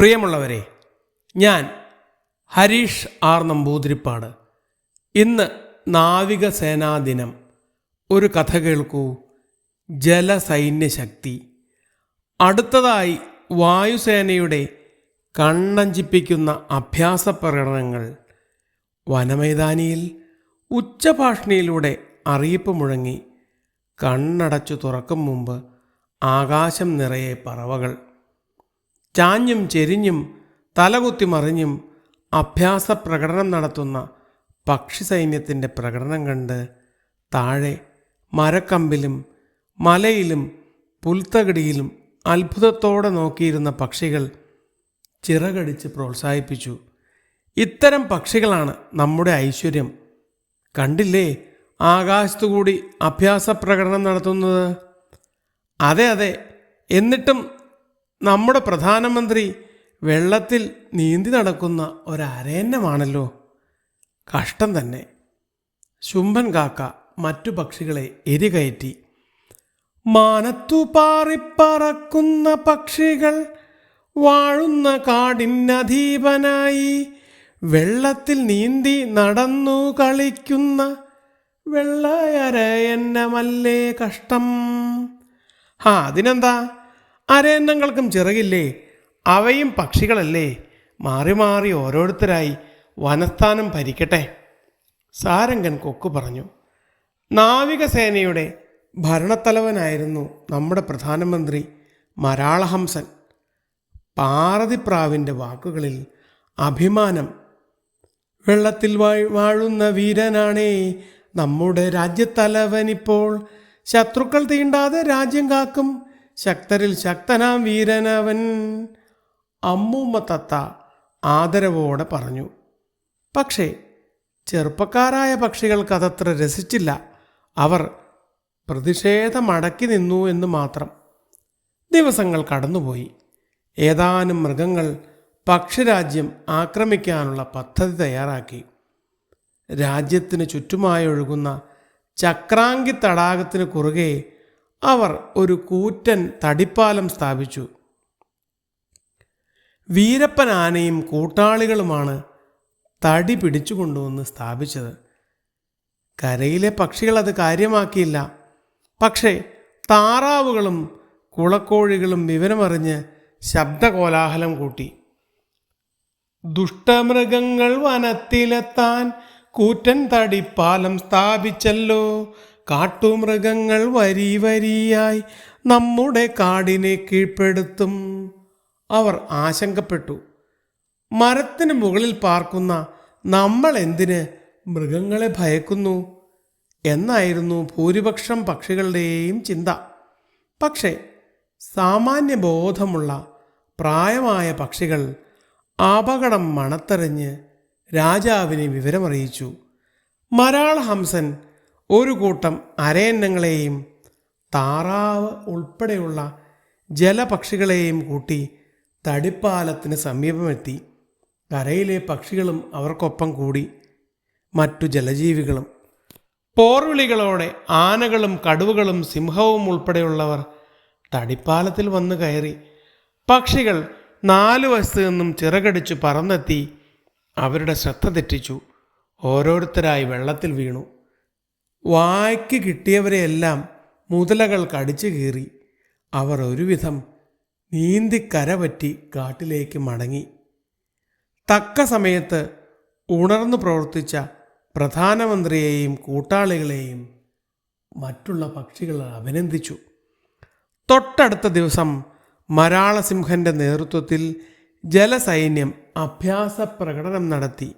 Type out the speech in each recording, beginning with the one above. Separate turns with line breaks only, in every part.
പ്രിയമുള്ളവരെ ഞാൻ ഹരീഷ് ആർ നമ്പൂതിരിപ്പാട്. ഇന്ന് നാവികസേനാ ദിനം ഒരു കഥ കേൾക്കൂ. ജലസൈന്യശക്തി. അടുത്തതായി വായുസേനയുടെ കണ്ണഞ്ചിപ്പിക്കുന്ന അഭ്യാസ പ്രകടനങ്ങൾ. വനമൈതാനിയിൽ ഉച്ചഭാഷണിയിലൂടെ അറിയിപ്പ് മുഴങ്ങി. കണ്ണടച്ചു തുറക്കും മുമ്പ് ആകാശം നിറയെ പറവകൾ. ചാഞ്ഞും ചെരിഞ്ഞും തലകുത്തി മറിഞ്ഞും അഭ്യാസ പ്രകടനം നടത്തുന്ന പക്ഷി സൈന്യത്തിന്റെ പ്രകടനം കണ്ട് താഴെ മരക്കമ്പിലും മലയിലും പുൽത്തകടിയിലും അത്ഭുതത്തോടെ നോക്കിയിരുന്ന പക്ഷികൾ ചിറകടിച്ച് പ്രോത്സാഹിപ്പിച്ചു. ഇത്തരം പക്ഷികളാണ് നമ്മുടെ ഐശ്വര്യം. കണ്ടില്ലേ ആകാശത്തുകൂടി അഭ്യാസ പ്രകടനം നടത്തുന്നത്? അതെ അതെ. എന്നിട്ടും നമ്മുടെ പ്രധാനമന്ത്രി വെള്ളത്തിൽ നീന്തി നടക്കുന്ന ഒരരയന്നമാണല്ലോ കഷ്ടം തന്നെ. ശുംഭൻ കാക്ക മറ്റു പക്ഷികളെ എരികയറ്റി. മാനത്തു പാറിപ്പറക്കുന്ന പക്ഷികൾ വാഴുന്ന കാടിനധീപനായി വെള്ളത്തിൽ നീന്തി നടന്നു കളിക്കുന്ന വെള്ളയരയന്നമല്ലേ കഷ്ടം? ആ അതിനെന്താ? അരയന്നങ്ങൾക്കും ചിറകില്ലേ? അവയും പക്ഷികളല്ലേ? മാറി മാറി ഓരോരുത്തരായി വനസ്ഥാനം ഭരിക്കട്ടെ. സാരംഗൻ കൊക്കു പറഞ്ഞു. നാവികസേനയുടെ ഭരണത്തലവനായിരുന്നു നമ്മുടെ പ്രധാനമന്ത്രി മരാളഹംസൻ. പാറതിപ്രാവിന്റെ വാക്കുകളിൽ അഭിമാനം. വെള്ളത്തിൽ വാഴ് വാഴുന്ന വീരനാണേ. നമ്മുടെ രാജ്യത്തലവനിപ്പോൾ ശത്രുക്കൾ തീണ്ടാതെ രാജ്യം കാക്കും. ശക്തരിൽ ശക്തനാം വീരനവൻ അമ്മൂമ്മ തത്ത ആദരവോടെ പറഞ്ഞു. പക്ഷേ ചെറുപ്പക്കാരായ പക്ഷികൾക്ക് അതത്ര രസിച്ചില്ല. അവർ പ്രതിഷേധമടക്കി നിന്നു എന്ന് മാത്രം. ദിവസങ്ങൾ കടന്നുപോയി. ഏതാനും മൃഗങ്ങൾ പക്ഷിരാജ്യം ആക്രമിക്കാനുള്ള പദ്ധതി തയ്യാറാക്കി. രാജ്യത്തിന് ചുറ്റുമായി ഒഴുകുന്ന ചക്രാങ്കി തടാകത്തിന് കുറുകെ അവർ ഒരു കൂറ്റൻ തടിപ്പാലം സ്ഥാപിച്ചു. വീരപ്പൻ ആനയും കൂട്ടാളികളുമാണ് തടി പിടിച്ചു കൊണ്ടുവന്ന് സ്ഥാപിച്ചത്. കരയിലെ പക്ഷികൾ അത് കാര്യമാക്കിയില്ല. പക്ഷേ താറാവുകളും കുളക്കോഴികളും വിവരമറിഞ്ഞ് ശബ്ദകോലാഹലം കൂട്ടി. ദുഷ്ടമൃഗങ്ങൾ വനത്തിലെത്താൻ കൂറ്റൻ തടിപ്പാലം സ്ഥാപിച്ചല്ലോ. കാട്ടുമൃഗങ്ങൾ വരി വരിയായി നമ്മുടെ കാടിനെ കീഴ്പ്പെടുത്തും. അവർ ആശങ്കപ്പെട്ടു. മരത്തിന് മുകളിൽ പാർക്കുന്ന നമ്മൾ എന്തിന് മൃഗങ്ങളെ ഭയക്കുന്നു? എന്നായിരുന്നു ഭൂരിപക്ഷം പക്ഷികളുടെയും ചിന്ത. പക്ഷേ സാമാന്യ ബോധമുള്ള പ്രായമായ പക്ഷികൾ അപകടം മണത്തെറിഞ്ഞ് രാജാവിനെ വിവരമറിയിച്ചു. മരാള ഹംസൻ ഒരു കൂട്ടം അരയന്നങ്ങളെയും താറാവ് ഉൾപ്പെടെയുള്ള ജലപക്ഷികളെയും കൂട്ടി തടിപ്പാലത്തിന് സമീപമെത്തി. കരയിലെ പക്ഷികളും അവർക്കൊപ്പം കൂടി. മറ്റു ജലജീവികളും. പോർവിളികളോടെ ആനകളും കടുവകളും സിംഹവും ഉൾപ്പെടെയുള്ളവർ തടിപ്പാലത്തിൽ വന്നു കയറി. പക്ഷികൾ നാലു വശത്തു നിന്നും ചിറകടിച്ചു പറന്നെത്തി. അവരുടെ ശ്രദ്ധ തെറ്റിച്ചു. ഓരോരുത്തരായി വെള്ളത്തിൽ വീണു. വായ്ക്ക് കിട്ടിയവരെയെല്ലാം മുതലകൾ കടിച്ചു കീറി. അവർ ഒരുവിധം നീന്തി കരപറ്റി കാട്ടിലേക്ക് മടങ്ങി. തക്ക സമയത്ത് ഉണർന്നു പ്രവർത്തിച്ച പ്രധാനമന്ത്രിയെയും കൂട്ടാളികളെയും മറ്റുള്ള പക്ഷികൾ അഭിനന്ദിച്ചു. തൊട്ടടുത്ത ദിവസം മരാളസിംഹന്റെ നേതൃത്വത്തിൽ ജലസൈന്യം അഭ്യാസ പ്രകടനം നടത്തി.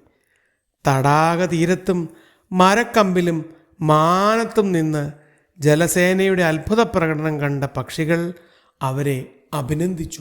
തടാക തീരത്തും മരക്കമ്പിലും മാനത്തും നിന്ന് ജലസേനയുടെ അത്ഭുത പ്രകടനം കണ്ട പക്ഷികൾ അവരെ അഭിനന്ദിച്ചു.